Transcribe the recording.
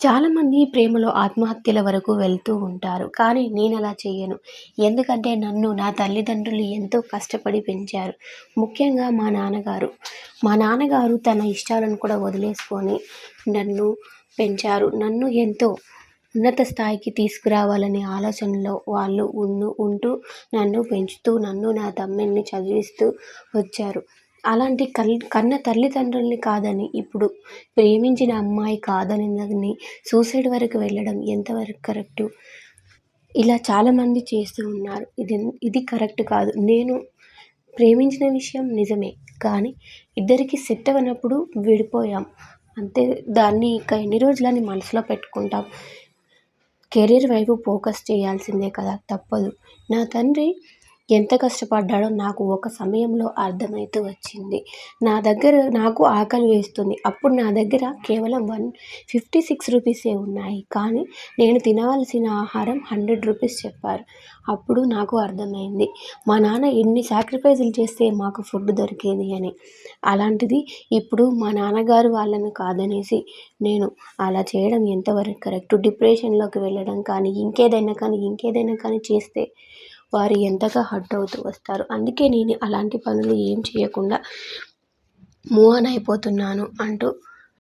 చాలామంది ప్రేమలో ఆత్మహత్యల వరకు వెళ్తూ ఉంటారు కానీ నేను అలా చేయను ఎందుకంటే నన్ను నా తల్లిదండ్రులు ఎంతో కష్టపడి పెంచారు. ముఖ్యంగా మా నాన్నగారు. మా నాన్నగారు తన ఇష్టాలను కూడా వదిలేసుకొని నన్ను పెంచారు. నన్ను ఎంతో ఉన్నత స్థాయికి తీసుకురావాలనే ఆలోచనలో వాళ్ళు ఉన్ను ఉంటూ నన్ను పెంచుతూ నన్ను నా తమ్ముడిని చదివిస్తూ వచ్చారు. అలాంటి కల్ కన్న తల్లిదండ్రుల్ని కాదని ఇప్పుడు ప్రేమించిన అమ్మాయి కాదని సూసైడ్ వరకు వెళ్ళడం ఎంతవరకు కరెక్టు? ఇలా చాలామంది చేస్తూ ఉన్నారు. ఇది ఇది కరెక్ట్ కాదు. నేను ప్రేమించిన విషయం నిజమే కానీ ఇద్దరికి సెట్ అవ్వనప్పుడు విడిపోయాం. అంతే దాన్ని ఇక ఎన్ని రోజులని మనసులో పెట్టుకుంటాం. కెరీర్ వైపు ఫోకస్ చేయాల్సిందే కదా తప్పదు. నా తండ్రి ఎంత కష్టపడ్డాడో నాకు ఒక సమయంలో అర్థమవుతూ వచ్చింది. నా దగ్గర నాకు ఆకలి వేస్తుంది. అప్పుడు నా దగ్గర కేవలం వన్ ఫిఫ్టీ సిక్స్ రూపీసే ఉన్నాయి. కానీ నేను తినవలసిన ఆహారం హండ్రెడ్ రూపీస్ చెప్పారు. అప్పుడు నాకు అర్థమైంది. మా నాన్న ఎన్ని సాక్రిఫైజులు చేస్తే మాకు ఫుడ్ దొరికేది అని. అలాంటిది ఇప్పుడు మా నాన్నగారు వాళ్ళని కాదనేసి నేను అలా చేయడం ఎంతవరకు కరెక్ట్? డిప్రెషన్లోకి వెళ్ళడం కానీ ఇంకేదైనా కానీ ఇంకేదైనా కానీ చేస్తే వారు ఎంతగా హర్ట్ అవుతూ వస్తారు. అందుకే నేను అలాంటి పనులు ఏం చేయకుండా మూవ్ ఆన్ అయిపోతున్నాను అంటూ